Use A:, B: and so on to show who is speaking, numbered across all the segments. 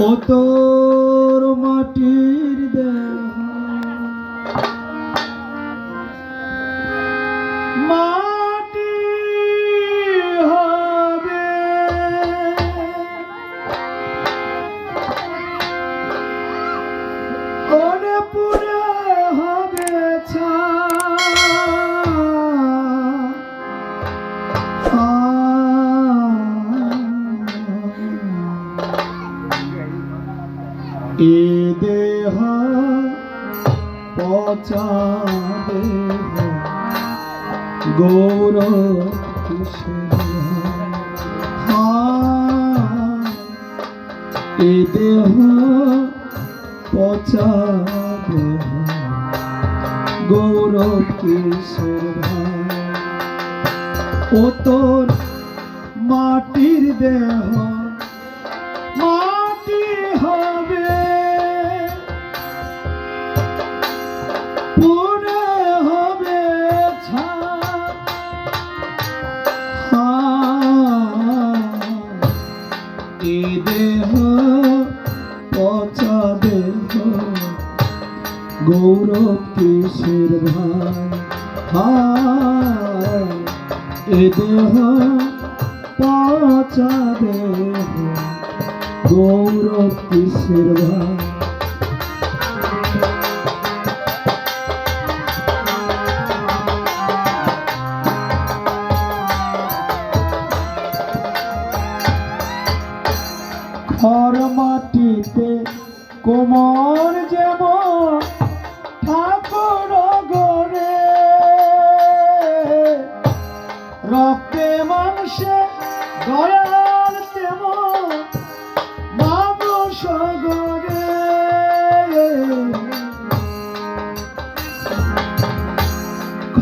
A: ও তোর মাটির দেহ এ দেহ পচা দেহ গৌর এ দেহ পচা দেহ গৌরব কিশোর ও তোর মাটির দেহ মাটি পচা দেহ গৌরব কিসের ভাই এ দেহ পচা দেহ গৌরব কিসের ভাই।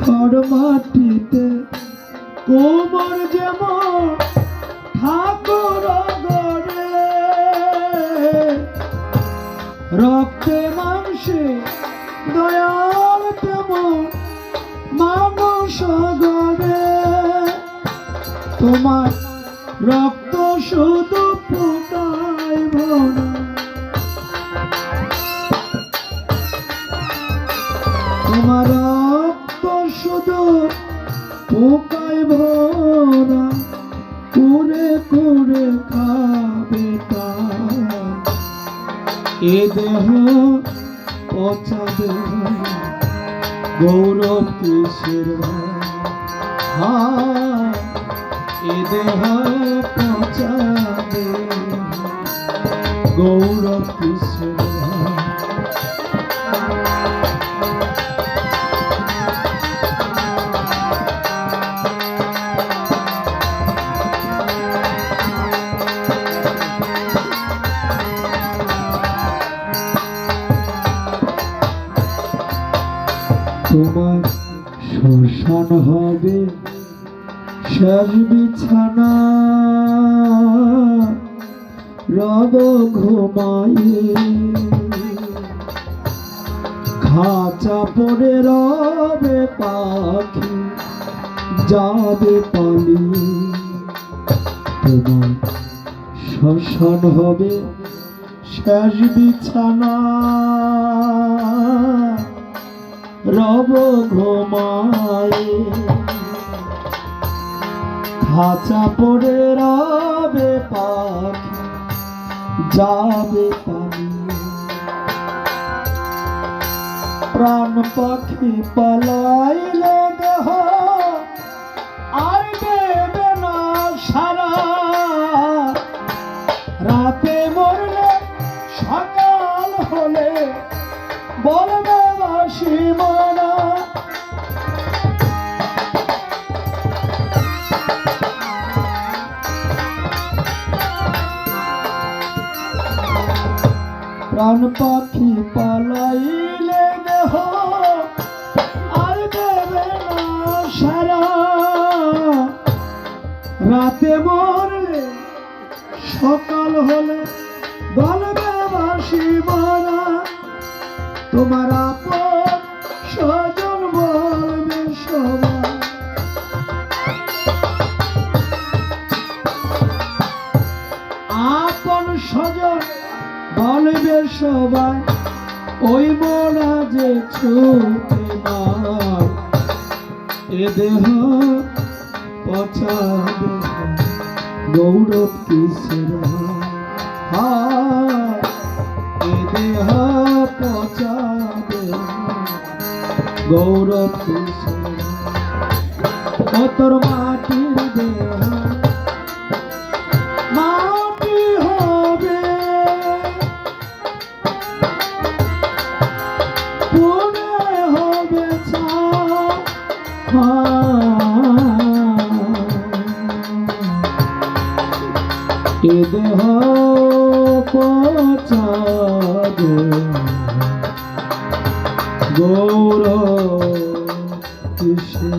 A: খড় মাটিতে কোমর যেমন ঠাকুর গড়ে। রক্তে মাংসে দয়াল তেমন মানুষ গড়ে। তোমার রক্ত শুধু ফুটাই ভরা। তোমার পোকায় ভরা করে করে খাবে। এ দেহ পচা দেহ, গৌরব কিসের ভাই এ দেহ পচা দেহ, গৌরব কিসের তোমার শোষণ হবে শেষ বিছানা রব ঘুমায়ে খাঁচা পড়ে রবে পাখি, যাবে পালিয়ে তোমার শোষণ হবে শেষ বিছানা রব ঘুমায়। খাঁচা পড়ে রবে পাখি যাবে পানি প্রাণ পাখি পালাইলে দেহ, আর দেবে না সারা। রাতে মরলে সকাল হলে বলবে বাসি মানা প্রাণ পাখি পালাইলে দেহ আর সারা। রাতে মরলে সকাল হলে বলবে বাসি মারা তোমার আপন স্বজন বলবে সবাই। আপন স্বজন বলবে সবাই, ওই মোরা যে ছুটে নাই এ দেহ পচা দেহ গৌরব কিসের? হায়, এ দেহ পচা দেহ গৌরব কিসের ও তোর মাটির দেহ মাটি হবে পুনে দেহ পচা গৌর কিসে